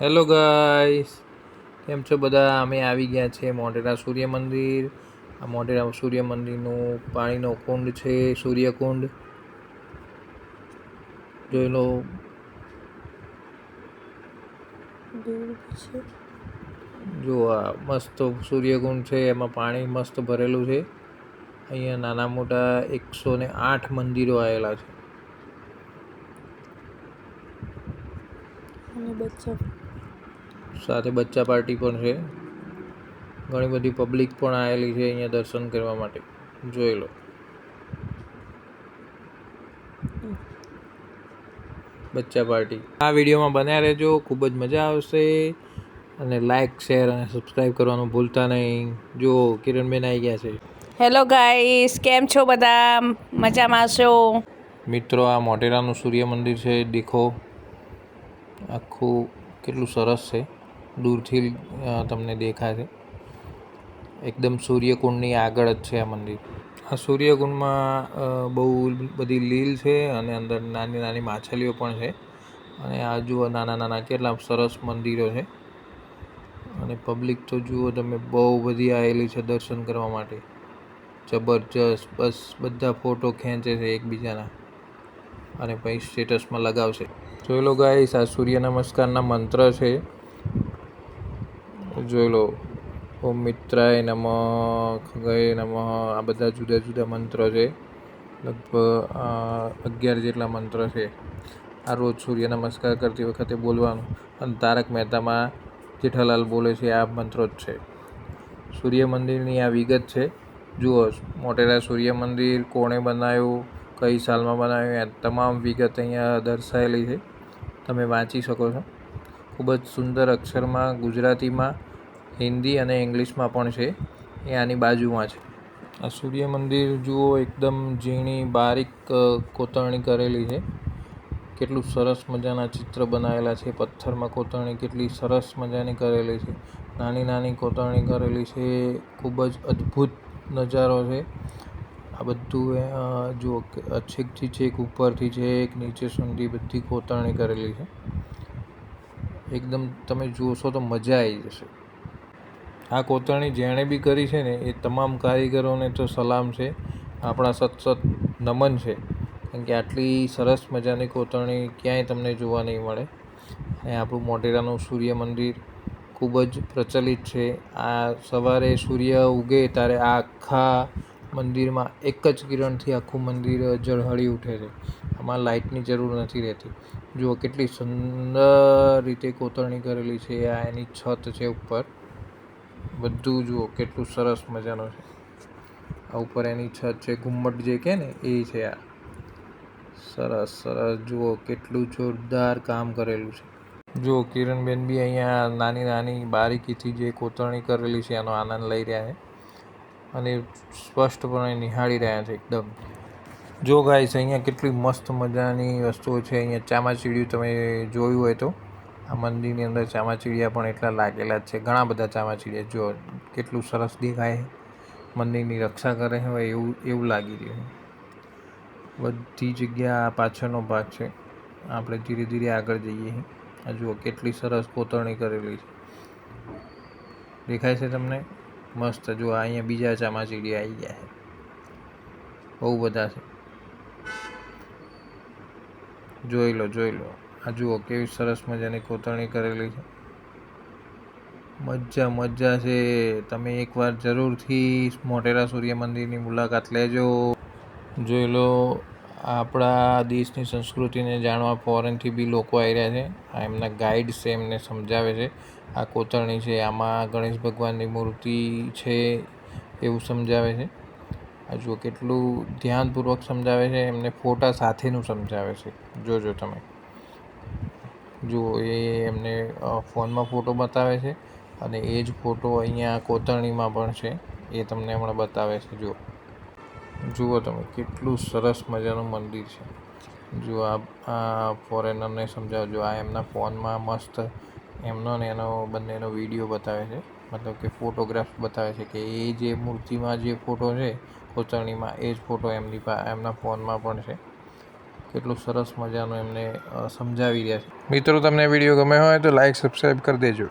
Hello guys કેમ છો બધા? અમે આવી ગયા છે મોઢેરા સૂર્ય મંદિર. આ મોઢેરા સૂર્ય મંદિરનું પાણીનો કુંડ છે, સૂર્યકુંડ. જોઈ લો. જો આ મસ્ત સૂર્યકુંડ છે, એમાં પાણી મસ્ત ભરેલું છે. અહીંયા નાના મોટા એકસો ને આઠ મંદિરો આવેલા છે. બચ્ચા સાથે બચ્ચા પાર્ટી પણ છે. ઘણી બધી પબ્લિક પણ આવેલી છે અહીંયા દર્શન કરવા માટે. જોઈ લો. બચ્ચા પાર્ટી. આ વિડીયોમાં બન્યા રહેજો. ખૂબ જ મજા આવશે. અને લાઈક શેર અને સબસ્ક્રાઈબ કરવાનું ભૂલતા નહીં. જો કિરણબેન આવી ગયા છે. હેલો ગાઈસ કેમ છો બધા? મજામાં છો? મિત્રો આ મોટેરાનું સૂર્ય મંદિર છે. દેખો. આખું કેટલું સરસ છે. દૂરથી તમને દેખાય છે એકદમ સૂર્યકુંડની આગળ જ છે આ મંદિર. આ સૂર્યકુંડમાં બહુ બધી લીલ છે અને અંદર નાની નાની માછલીઓ પણ છે. અને આ જુઓ નાના નાના કેટલા સરસ મંદિરો છે. અને પબ્લિક તો જુઓ તમે, બહુ બધી આવેલી છે દર્શન કરવા માટે. જબરજસ્ત, બસ બધા ફોટો ખેંચે છે એકબીજાના. અને પછી સ્ટેટસમાં લગાવશે. જોઈ લો ગાઈસ આ સૂર્ય નમસ્કારના મંત્ર છે. જોઈ લો ઓમ મિત્રાય નમઃ, ખગય નમઃ, આ બધા જુદા જુદા મંત્ર છે. લગભગ અગિયાર જેટલા મંત્ર છે. આ રોજ સૂર્ય નમસ્કાર કરતી વખતે બોલવાનું. અને તારક મહેતામાં જેઠાલાલ બોલે છે, આ મંત્રો જ છે. સૂર્ય મંદિરની આ વિગત છે. જુઓ, મોટેરા સૂર્ય મંદિર કોણે બનાવ્યું? કઈ સાલમાં બનાવ્યું? તમામ વિગત અહીંયા દર્શાવેલી છે. તમે વાંચી શકો છો. ખૂબ જ સુંદર અક્ષરમાં ગુજરાતીમાં હિન્દી અને ઇંગ્લિશમાં પણ છે, એ આની બાજુમાં છે. આ સૂર્ય મંદિર જુઓ, એકદમ ઝીણી, બારીક કોતરણી કરેલી છે. કેટલું સરસ મજાના ચિત્ર બનાવેલા છે. પથ્થરમાં કોતરણી કેટલી સરસ મજાની કરેલી છે. નાની નાની કોતરણી કરેલી છે. ખૂબ જ અદ્ભુત નજારો છે. આ બધું જુઓ છેકથી છેક ઉપરથી છેક નીચે સુધી બધી કોતરણી કરેલી છે. એકદમ તમે જોશો તો મજા આવી જશે. આ કોતરણી જેણે બી કરી છે ને, એ તમામ કારીગરોને તો સલામ છે. આપણા સત સત નમન છે. કારણ કે આટલી સરસ મજાની કોતરણી ક્યાંય તમને જોવા નહીં મળે. અને આપણું મોટેરાનું સૂર્ય મંદિર ખૂબ જ પ્રચલિત છે. આ સવારે સૂર્ય ઉગે ત્યારે આખા મંદિરમાં એક જ કિરણથી આખું મંદિર ઝળહળી ઉઠે છે. આમાં લાઇટની જરૂર નથી રહેતી. જુઓ કેટલી સુંદર રીતે કોતરણી કરેલી છે આ એની છત છે ઉપર. બધું જુઓ, કેટલું સરસ મજાનું છે. આ ઉપર એની છત છે, ઘુમ્મટ જે કહે ને, એ છે આ. સરસ સરસ. જુઓ, કેટલું જોરદાર કામ કરેલું છે. જુઓ, કિરણબેન બી અહીંયા નાની નાની બારીકીથી જે કોતરણી કરેલી છે, એનો આનંદ લઈ રહ્યા છે. અને સ્પષ્ટપણે નિહાળી રહ્યા છે એકદમ. જો ગાઈસ અહીંયા કેટલી મસ્ત મજાની વસ્તુઓ છે. અહીંયા ચામાચીડિયું તમે જોયું હોય તો. આ મંદિરની અંદર ચામાચીડિયા પણ એટલા લાગેલા જ છે. ઘણા બધા ચામાચીડિયા જો કેટલું સરસ દેખાય, મંદિરની રક્ષા કરે હોય એવું એવું લાગી રહ્યું બધી જગ્યા આ પાછળનો ભાગ છે. આપણે ધીરે ધીરે આગળ જઈએ આ જુઓ કેટલી સરસ કોતરણી કરેલી છે. દેખાય છે તમને? મસ્ત. જો અહીંયા બીજા ચામાચીડિયા આવી ગયા છે. બહુ બધા છે. જોઈ લો જોઈ લો. આ જુઓ કેવી સરસ મજાની કોતરણી કરેલી છે. મજા મજા છે. તમે એકવાર જરૂરથી મોટેરા સૂર્ય મંદિરની મુલાકાત લેજો. જોઈ લો, આપણા દેશની સંસ્કૃતિને જાણવા ફોરેનથી બી લોકો આવી રહ્યા છે. આ એમના ગાઈડ છે, એમને સમજાવે છે. આ કોતરણી છે, આમાં ગણેશ ભગવાનની મૂર્તિ છે એવું સમજાવે છે. આ જુઓ કેટલું ધ્યાનપૂર્વક સમજાવે છે, એમને ફોટા સાથેનું સમજાવે છે. જોજો તમે. જુઓ એ એમને ફોનમાં ફોટો બતાવે છે અને એ જ ફોટો અહીંયા કોતરણીમાં પણ છે. એ તમને હમણાં બતાવે છે. જુઓ. જુઓ તમે, કેટલું સરસ મજાનું મંદિર છે. જુઓ, આ આ ફોરેનરને સમજાવજો આ એમના ફોનમાં મસ્ત એમનો ને એનો, બંનેનો વીડિયો બતાવે છે. મતલબ કે ફોટોગ્રાફ બતાવે છે કે એ જે મૂર્તિમાં જે ફોટો છે કોતરણીમાં, એ જ ફોટો એમની એમના ફોનમાં પણ છે. કેટલું સરસ મજાનું એમને સમજાવી રહ્યા છે. મિત્રો, તમને વીડિયો ગમે હોય તો લાઈક સબસ્ક્રાઈબ કરી દેજો.